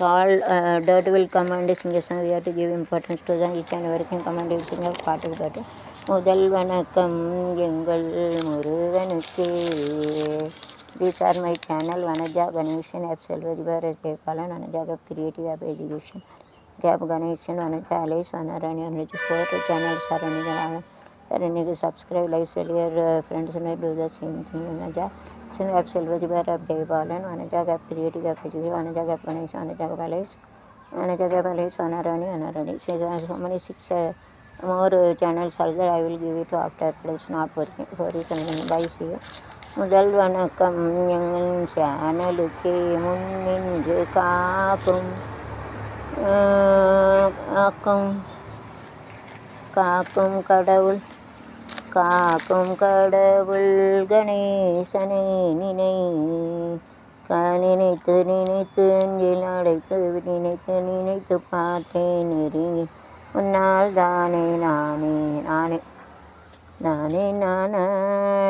all uh, dirt will come and singers we have to give importance to them each and everything come and sing a பாட்டுக்கு பாட்டு முதல் வணக்கம் எங்கள் முருகனுக்கே these are my channel Vanaja Ganesan of Selvathi Bharat Jayapalan Vanaja of creative of education gap Ganesan Vanaja அலேஸ் Vanarani Anuji four channels are running Sir, you need to subscribe, like, share your uh, friends and சின்ன gap Selvathi பேரப் Jayapalan Vanaja gap creative gap Vijay Vanaja gap Ganesh Vanaja gap அலேஸ் Vanaja gap அலேஸ் அனரணி அனரணி so many six more channels are there I will give it after please not பொறுக்கேன் for reason bye C முதல் வணக்கம் எங்கள் சேனலுக்கு முன்னின்று காக்கும் காக்கும் காக்கும் கடவுள் காக்கும் கடவுள் கணேசனை நினை. நினைத்து நினைத்து அஞ்சில் அடைத்து நினைத்து நினைத்து பார்த்தேன் நெருங்கி உன்னால் தானே நானே நானே. நானே நானா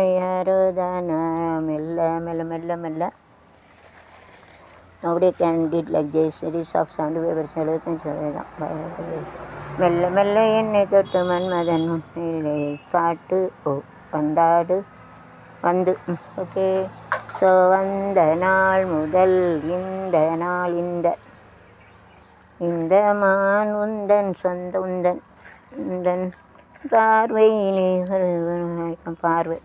யாரோ தானே மெல்ல மெல்ல மெல்ல மெல்ல. Nobody can do it like this. It is of 75 percent எழுபத்தஞ்சு சதவீதம். பயப்படுகிறது. மெல்ல மெல்ல என்னை தொட்டு மன்மதன் முன்னிலை காட்டு. ஓ வந்தாடு. வந்து ஓகே. ஸோ வந்த நாள் முதல் இந்த நாள் இந்த. இந்த மான் உந்தன் சொந்த உந்தன். உந்தன் பார்வை பார்வை.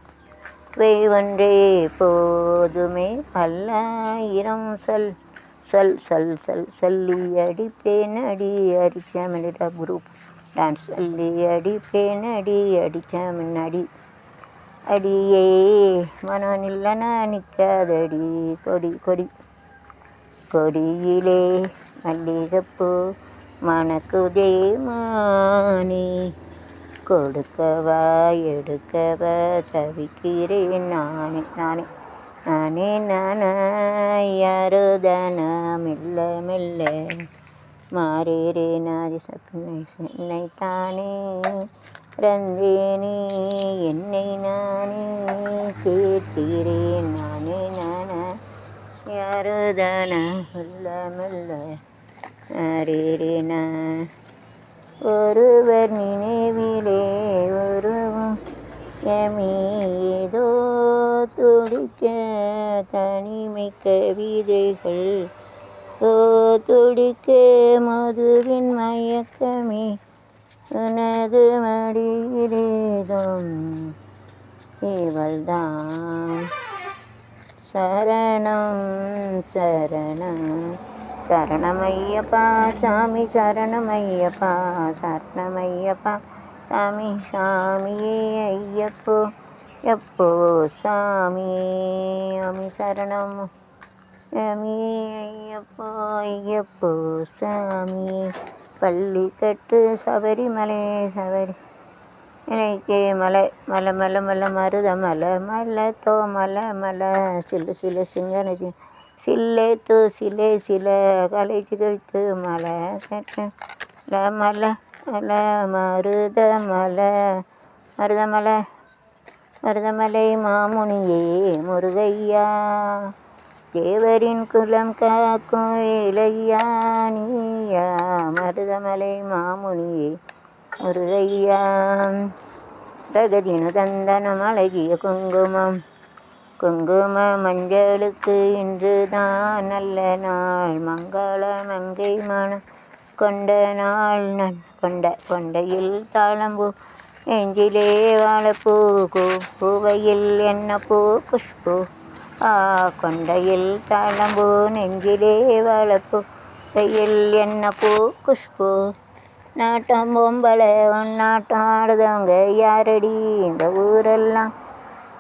வை ஒன்றே போதுமே. பல்லாயிரம் சொல். செல் செல் சொல் சொல்லி அடிப்பேன் அடி அடிச்சாமலிடா குரூப் டான்ஸ் செல்லி அடிப்பேன் அடி அடிச்சா முன்னாடி. அடியே மனம் இல்லைன்னா நிற்காதடி கொடி கொடி. கொடியிலே மல்லிகைப்பூ மணக்குதே மானே. கொடுக்கவா எடுக்கவா தவிக்கிறேன் நானே நானே. நானே நானா மெல்ல மெல்ல மாறேரே நாதி சப்பினை தானே. ரந்தேனே என்னை நானே கேட்கிறேன் நானே நானா யாருதன மெல்ல மெல்ல மாறேரேனா ஒருவர் நினைவிலே ஒருவம் எமி ஏதோ துடிக்க தனிமை கவிதைகள். ஓ துடிக்க மதுவின் மயக்கமே உனது மடியிலேதும் இவள்தான் சரணம் சரணம் சரணமையப்பா சாமி சரணமையப்பா சரணமையப்பா சாமி சாமியே ஐயப்போ. எப்போ சாமி? அமி சரணம். அமி ஐயப்போ ஐயப்போ சாமி. பள்ளி கட்டு சபரிமலை சபரி எனக்கு மலை மலை மலை மலை மருத மலை மலை தோ மலை மலை சில்லு சில்லு சிங்கன சி சில்லே தூ சிலே சில கலைச்சி கவித்து மலை கட்ட மலை மலை மருத மலை மருத மலை மருதமலை மாமுனியே முருகையா தேவரின் குலம் காக்கும் இளையா நீயா மருதமலை மாமுனியே முருகையா. பிரகதின தந்தனம் அழகிய குங்குமம் குங்கும மஞ்சளுக்கு இன்று தான் நல்ல நாள். மங்கள மங்கை மனம் கொண்ட நாள். நன் கொண்ட கொண்டையில் தாளம்பூ நெஞ்சிலே வாழைப்பூ கூ பூவையில் என்ன பூ குஷ்பூ ஆ கொண்டையில் தாளம்பூ நெஞ்சிலே வாழைப்பூ கையில் என்ன பூ குஷ்பு நாட்டம் பொம்பளை உன்னாட்டம் ஆடுதவங்க யாரடி? இந்த ஊரெல்லாம்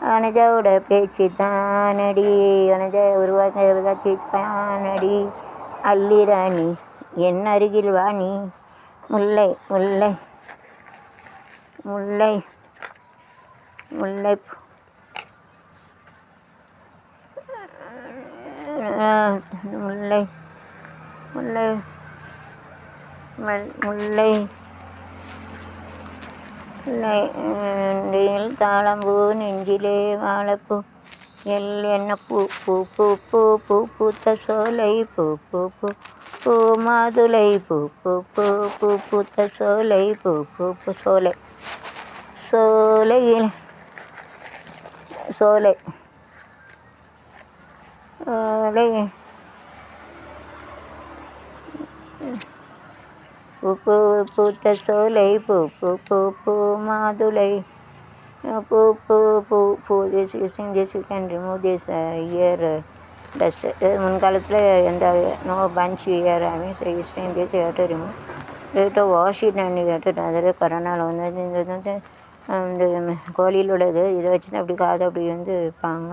அனஜாவோட பேச்சு தானடி அனஜா உருவாக்கி தானடி அல்லிராணி என் அருகில் வாணி. முல்லை முல்லை. முல்லை. முல்லை. முல்லை. முல்லை. முல்லை. முல்லை. தாளம்பூ நெஞ்சிலே வாழைப்பூ. எல் என்ன பூ பூ பூ பூ பூ பூத்த சோலை பூ பூ பூ பூ மாதுளை பூ பூ பூ பூ பூத்த சோலை பூ பூ பூ பூ பூ பூ பூ பூ பூ மாதுளை பூ this using this you can remove this ear dust முன்காலத்தில் எந்த no punch ear I so using this you to remove லேட்டாக வாஷ் இட் அண்ட் கேட்டு அதாவது கொரோனாவில் வந்து இந்த இது வந்து இந்த கோழியில் உள்ளது இதை வச்சு தான் அப்படி காது அப்படி வந்து வைப்பாங்க.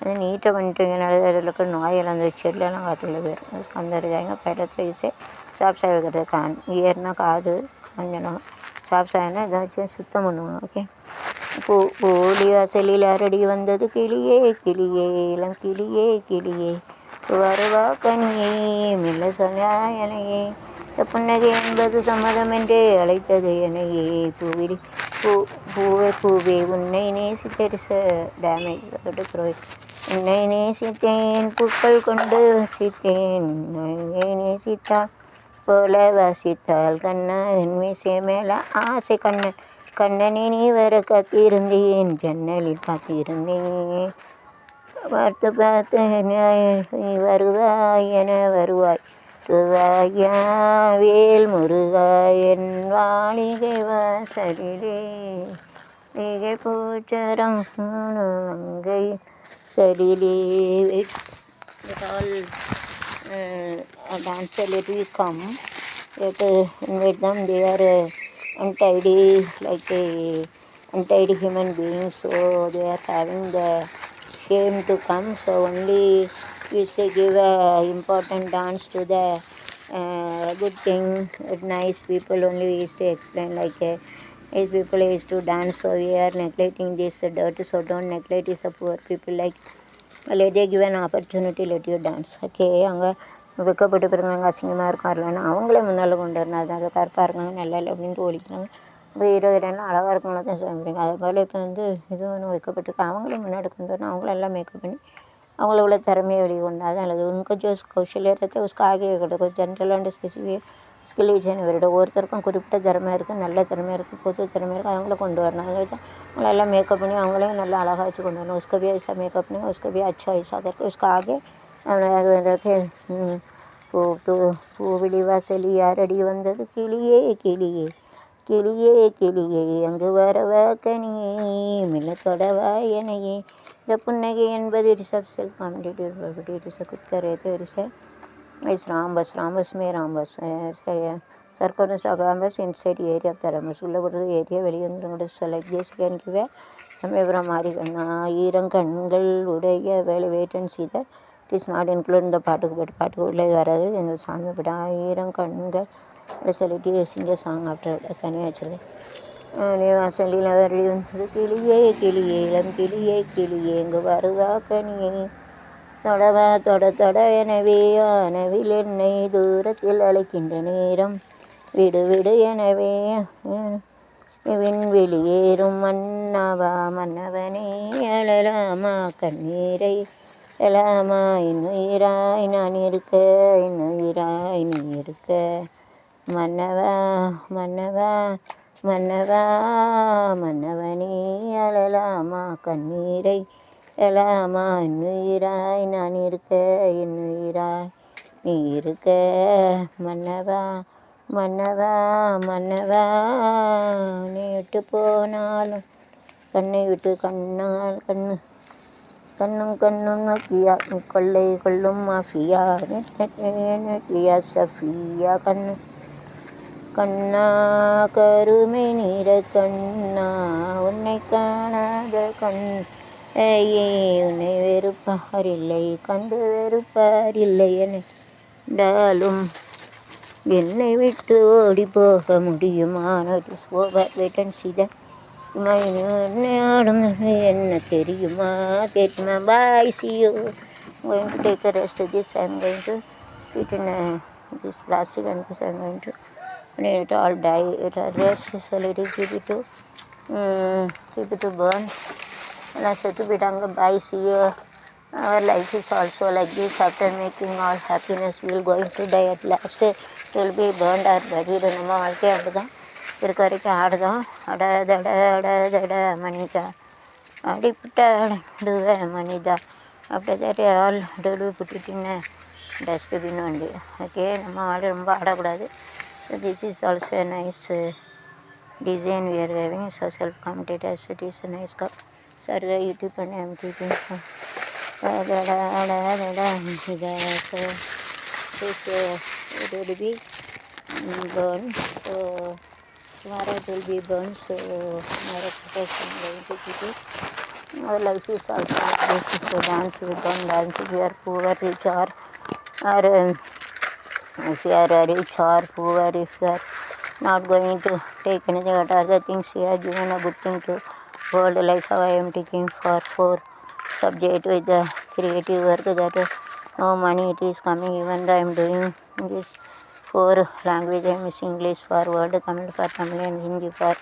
அது நீட்டாக பண்ணிட்டீங்கனால அதில் இருக்கிற நோயெல்லாம் அந்த செடிலெல்லாம் காற்றுல போயிடும் அந்த இதாங்க பயிரத்தை யூஸே சாப் சாய் வைக்கிறது கான் இயர்னா காது கொஞ்சம் சாப்பிட்றதுனா சாய்னா இதை வச்சு சுத்தம் பண்ணுவாங்க ஓகே பூ ஓடி வாசலில் அரடி வந்தது கிளியே கிளியே இளம் கிளியே கிளியே. வருவா கனியே மெல்ல சொன்னாயனையே புன்னகை என்பது சம்மதம் என்றே அழைத்தது எனையே. பூவிடி பூ பூவே பூவே உன்னை நேசித்தரிச டேமேஜ் ப்ரொவைட் உன்னை நேசித்தேன் பூக்கள் கொண்டு வசித்தேன். உன்னை நேசித்தான் போல வாசித்தாள் கண்ணா என் மீசை மேல ஆசை கண்ணன். கண்ணனே நீ வர காத்திருந்தேன். ஜன்னலில் காத்திருந்தேன். பார்த்து பார்த்து நீ வருவாய் என வருவாய். வருவாயா வேல் முருகாய் என் வாழிகை வாசலிலே. மிகை பூச்சரம் அங்கை சரிலே It all uh, dance a little come. Yet uh, untidy, like a untidy human being, so they are having the shame to come. So only we say give a important dance to the uh, good thing. Nice people only used to explain like uh, a. These people used to dance, so we are neglecting this dirt, so don't neglect these poor people. Like, let they give an opportunity, let you dance. Okay, ಹಂಗೆ வெக்கப்பட்டு பிறகு அங்கே அசிங்கமாக இருக்கும் வரலன்னா அவங்களே முன்னால் கொண்டு வரணும் அது அது கருப்பாக இருக்காங்க நல்லா இல்லை அப்படின்ட்டு ஓடிக்கிறாங்க இப்போ ஹீரோ ஹீரோயின் அழகாக இருக்கவங்கள தான் சொல்லுறீங்க அதே போல் இப்போ வந்து இது ஒன்று வைக்கப்பட்டிருக்கு அவங்களே முன்னாடி கொண்டு வரணும் அவங்கள எல்லாம் மேக்கப் பண்ணி அவங்கள உள்ள திறமையை வெளியே கொண்டாது அல்லது उनको जो कौशल्य रहता है उसका आगे கொடுக்கும் general and specific skill Vijayan இவரோட ஒவ்வொருத்தருக்கும் குறிப்பிட்ட திறமை இருக்குது நல்ல திறமை இருக்குது பொது திறமை இருக்குது அவங்கள கொண்டு வரணும் அதை தான் அவங்கள எல்லாம் மேக்கப் பண்ணி அவங்களையும் நல்லா அழகாக வச்சு கொண்டு வரணும் उसको भी ऐसा मेकअप नहीं उसको भी अच्छा ऐसा करके उसका आगे அவனுக்காக பூ பூ பூவிழி வாசலி யாரடி வந்தது? கிளியே கிளியே கிளியே கிளியே அங்கு வரவ கனியே மில்லத்தோட வாயனையே. இந்த புன்னகை என்பது ரிசப் செல் காமெடி ரிச குத்கரேது ரிச is rhombus rhombus may rhombus. சர்க்கோனஸ் of rhombus inside area of the rhombus area வெளியே வந்து கூட செலக்ட் தேசிகான் கிவே சமயபுரம் மாறி கண்ணா ஈரங்கண்கள் உடைய வேலை வேட்டன் அண்ட் இஸ் நாட் இன்க்ளூட் இந்த பாட்டுக்கு பாட்டு பாட்டுக்கு உள்ளே வராது. இந்த சாமி படம் ஈரங்கண்கள் சொல்லிட்டு சிங்க சாங் ஆஃப்டர் தனியாக வச்சுருக்கேன். வாசலில் வரடி வந்தது கிளியே கிளியே இளம் கிளியே கிளியே இங்கு வருவா கனியே. தொடவா தொட தொட எனவே ஆனவில் என்னை தூரத்தில் அழைக்கின்ற நேரம். விடு விடு எனவே விண்வெளியேறும் மன்னவா மன்னவனே அழலாமா கண்ணீரை. எல்லாமா இன்னுயிராய் நான் இருக்க இன்னுயிராய் நீ இருக்க மன்னவா மன்னவா மன்னவா மன்னவனே அழலாமா கண்ணீரை. எழாமா இன்னுயிராய் நான் இருக்க இன்னுயிராய் நீ இருக்க மன்னவா மன்னவா மன்னவா நீ விட்டு போனாலும் கண்ணை விட்டு கண்ணால் கண்ணு. கண்ணும் கண்ணும் நோக்கியா நீ கொள்ளை கொள்ளும் மாஃபியா நோக்கியா சஃபியா கண்ணு கண்ணா கருமை நிற கண்ணா உன்னை காணாத கண் ஐயே உன்னை வெறுப்பாரில்லை கண்டு வெறுப்பாரில்லை என்றாலும் என்னை விட்டு ஓடி போக முடியுமா ஓவர் வெயிட் அண்ட் சீத. என்ன தெரியுமா தெரியுமா பாய் see you going to take a rest of this I'm going to put in uh, this plastic and this I'm going to when it all die it all rest so let it keep it to um, keep it to burn எல்லாம் செத்து போயிட்டாங்க பாய் see our life is also like this after making all happiness we will going to die at last it will be burned or buried நம்ம வாழ்க்கை அப்படிதான் இருக்க வரைக்கும் ஆடுதோம் அட தட அட தட மணிதா அடிப்பட்ட அடடுவ மணிதா அப்படி தட்டி ஆள் அடடு புட்டிட்டின்னு டஸ்ட்பின் வண்டி ஓகே நம்ம ஆடு ரொம்ப ஆடக்கூடாது so this is also a nice design wear weaving so self competitors it is nice cup sir YouTube பண்ணி அமுத்திட்டு இதை so it would be gone. Tomorrow it will be burned so tomorrow profession going to it our life is also like this so dance we don't dance we are poor rich or or um, if you are rich or poor if you are not going to take anything what are the things we are given a good thing to world like how I am taking for four subject with the creative work that uh, no money it is coming even though I am doing this four language I am using English for word Tamil for Tamil and Hindi for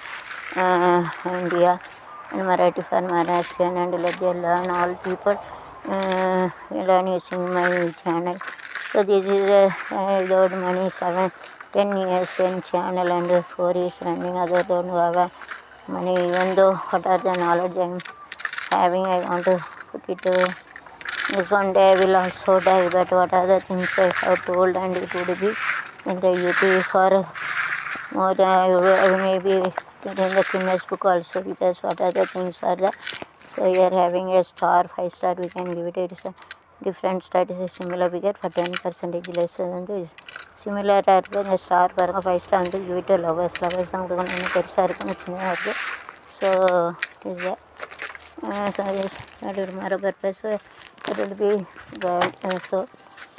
uh, India and Marathi for Maharashtrian and let them learn all people uh, learn using my channel so this is uh, uh, without money seven, ten years in channel and uh, four years running. Other don't have uh, money. Even though what are the knowledge I'm having, I want to put it to this one day I will also die. But what are the things I have told and it would be in the YouTube for more than I will I may be in the Guinness book also because what are the things are the so we are having a star five star we can give it it's a different star is a similar we get for ten percentage less than this similar இருக்குது இந்த star பாருங்கள் five star வந்து கிவிட்டு lovers lovers தான் கொடுக்கணும் இன்னும் பெருசாக இருக்குன்னு சின்னதாக இருக்குது so it is so that will matter purpose so it will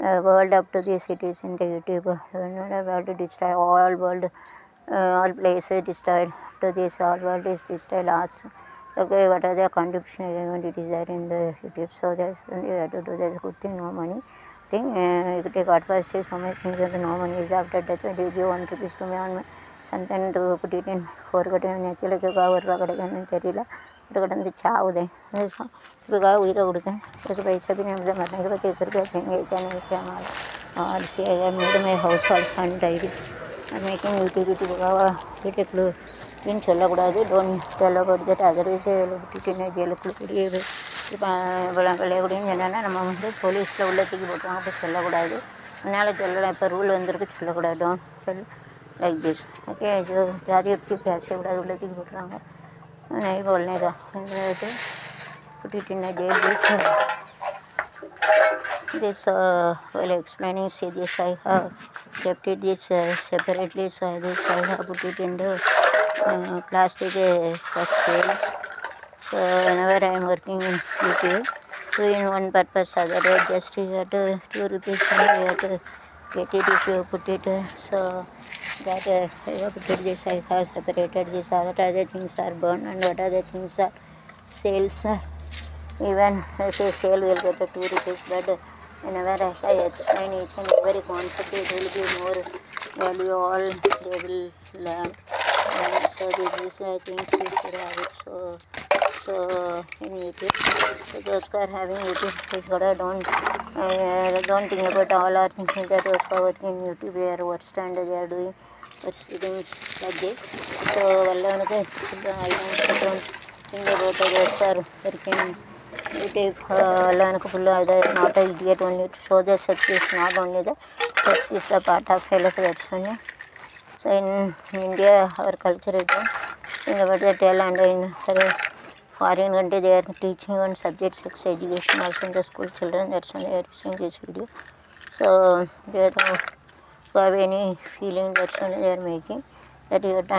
world up to the cities in the YouTube. World digital, all world, all places destroyed. To this, all world is destroyed. Last, Okay, what are the contribution and it is there in the YouTube. So there's only have to do that's good thing, no money. Thing uh, you take advice, so much things that no money is after death you give one rupees to me on something to put it in forgotten. Naturally, I got work again in Terila. ഇവിടെ കിടന്ന് ചാവുതേ എന്നുവെച്ചാൽ ഇവർക്ക് பைசா കൊടുക്കാൻ. ഇവർക്ക് പൈസ പിന്നെ ഇവിടെ മരണ പറ്റിയൊക്കെ കഴിക്കാനൊക്കെ ആവശ്യമായ made my house all son dairy making YouTube YouTube வீட்டுக்குள்ளே அப்படின்னு சொல்லக்கூடாது டோன்ட் டெல்லோ கொடுத்துட்டு அதர்வைஸ் விட்டுட்டு ஜெயிலுக்குள்ளே பெரிய இப்போ விளையாடுன்னு சொன்னால் நம்ம வந்து போலீஸில் உள்ள தூக்கி போட்டுவாங்க அப்படி சொல்லக்கூடாது முன்னால் சொல்லலாம் இப்போ ரூல் வந்திருக்கு சொல்லக்கூடாது don't tell like this okay ஜாதி விட்டு பேசக்கூடாது உள்ள தூக்கி போட்டுறாங்க नहीं बोलने का तो put it in a jail this this uh, while explaining see this I have kept it this uh, separately so this I have put it in the uh, plastic uh, for sales so whenever I am working in YouTube so in one purpose other day just you have to two rupees and you have to get it if you put it uh, so that uh, this I have separated this what other things are burned and what other things are sales uh, even if a sale will get a two rupees but whenever I explain each and every concept it will be more value. All they will learn. And so this is I think we should have it. So so in YouTube. So those who are having YouTube, please go ahead don't, uh, don't think about all or thinking that those who are working in YouTube, where what standard they are doing, what things like this. So Allah knows, I don't think about those who are working YouTube, Allah knows, they are not an idiot only. So the success is not only the success is a part of fellow that's only. So in India, our culture is there. Think about the tail and in foreign country they are teaching on subject sex education also in the school children that's why they are using this video. So they are uh, have any feeling that's why they are making that you have to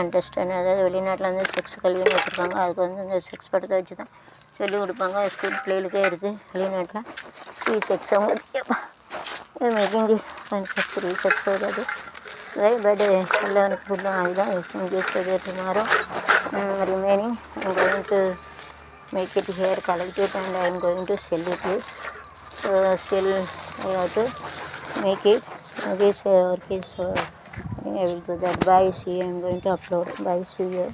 அதாவது வெளிநாட்டில் வந்து sex கல்வின்னு வச்சுருக்காங்க அதுக்கு வந்து இந்த sex படத்தை வச்சு தான் சொல்லிக் கொடுப்பாங்க ஸ்கூல் பிள்ளைகளுக்கே இருக்குது வெளிநாட்டில் fees exam making this sex free sex வருது why but uh, learn full I don't using this uh, to make it here collect it and I'm going to sell it this so still I have to make it. So this uh, work is uh, I will do that bye see I'm going to upload bye see you